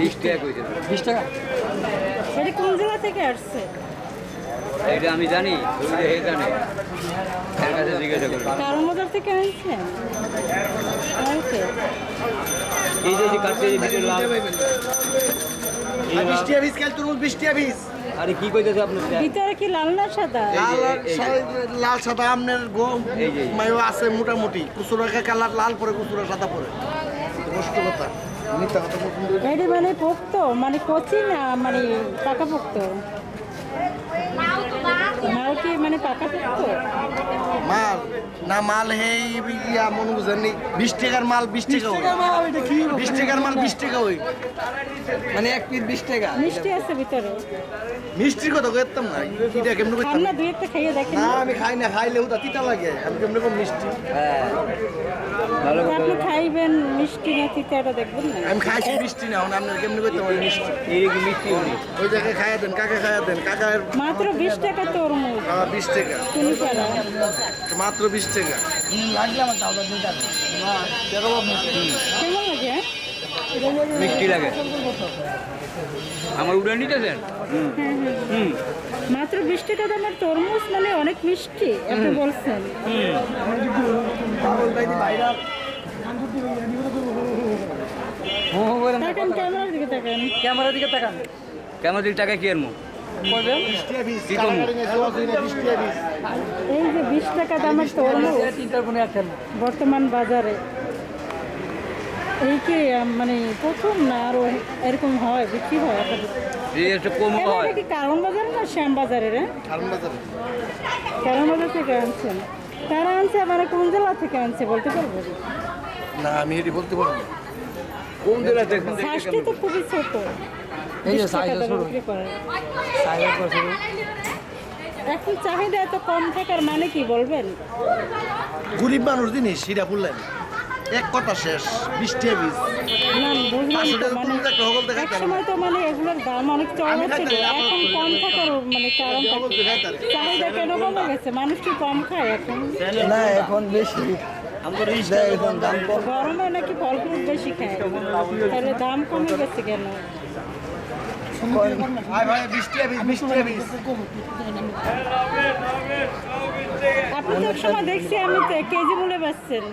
বিশ টাকা কইছে। বিশ টাকা? এটা কোন জেলা থেকে আসছে? এটা আমি জানি তুমি যে হে কাছে জিজ্ঞাসা করবে কারণ থেকে আনছেন এই যে যে ভিতরে লাল। আর বৃষ্টি আবিস কাল তরমুজ বৃষ্টি আবিস আরে কি কইতেছে আপনার ভিতরে কি লাল না সাদা? লাল সাদা আমনের গম মায়ও আছে মোটামুটি। কুচুরাকে কালার লাল পরে কুচুরা সাদা পরে। কষ্ট কথা। এটা মানে পোক্ত মানে কচি না মানে পাকা পোক্ত? কি মানে পাকা পোক্ত? মাল না মাল হে ইয়া মনে বুঝেন নি বিশ টাকার মাল বিশ টাকা ওই বিশ টাকার মাল বিশ টাকা ওই মানে এক পিস বিশ টাকা। মিষ্টি আছে ভিতরে। মিষ্টির কথা করতাম না এটা কেমন করতাম আমরা দুই একটা খাইয়ে দেখেন। না আমি খাই না খাইলে ওটা তিতা লাগে আমি কেমন কম মিষ্টি? হ্যাঁ ভালো আপনি খাইবেন মিষ্টি না তিতা এটা দেখবেন না। আমি খাইছি মিষ্টি না আপনার কেমন করতাম ওই মিষ্টি? এই কি মিষ্টি উনি ওই জায়গায় খাইয়া দেন কাকে খাইয়া দেন? কাকার মাত্র বিশ টাকা তরমুজ আহ, বিশ টাকা। চিনি পাড়া মাত্র বিশ টাকা। হ্যাঁ? মিষ্টি লাগে। আমার উড়ে নিতেছেন? হুম হ্যাঁ হ্যাঁ। হুম। মাত্র বিশ টাকা দামের তরমুজ মানে অনেক মিষ্টি আপনি বলছেন। ক্যামেরার দিকে তাকান। ক্যামেরার দিকে তাকান। কেমন দিক টাকা কি আনব? বলবেন এই যে বিশ টাকা দামের তরমুজ একটা বর্তমান বাজারে। এই কি মানে প্রথম না আরও এরকম হয় বিক্রি হয়? আপনাদের? হয়। কি কারণ বাজার না শ্যাম বাজারের হ্যাঁ? কারণ বাজার। থেকে আনছেন কারা আনছে আবার কোন জেলা থেকে আনছে বলতে পারব? না আমি এটি বলতে পারব কোন কোন শ্বাসটি তো খুবই ছোট। এই যে 20 টাকা size দামে ছোট। বিক্রি করে। সাইবার করে শুরু এখন চাহিদা এত কম থাকার মানে কি বলবেন? গরিব মানুষ জিনিস সেটা বললেন। এক কথা শেষ বৃষ্টি তো মানে সময় তো মানে এগুলোর দাম অনেক চড়া ছিল এখন কম থাকার মানে কারণ। চাহিদা কেন কমে গেছে? মানুষ কি কম খায় এখন? না এখন বেশি। গরমে নাকি ফল ফ্রুট বেশি খায়। তাহলে দাম কমে গেছে কেন? বৃষ্টি বৃষ্টি। আপনি সময় দেখছি আমি তো কেজি মূল্যে বেচছেন।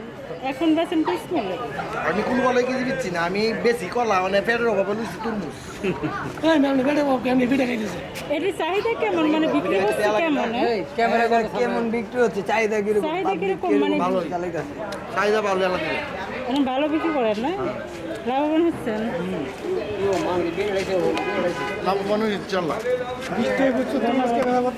এখন বেচেন পিস মূল্যে আমি কোন বলে কিছু দিচ্ছি না আমি বেশি কলা মানে পেটের অভাবে লুচি তুরমুজ। এটির চাহিদা কেমন? মানে বিক্রি হচ্ছে কেমন হ্যাঁ? ক্যামেরা করে কেমন বিক্রি হচ্ছে? চাহিদা কীরকম? চাহিদা কীরকম? মানে চালাইতেছে চাহিদা ভালো লাগে মানে ভালো বিক্রি করেন না? লাভবান হচ্ছেন? লাভ মনে হচ্ছে চল ধন্যবাদ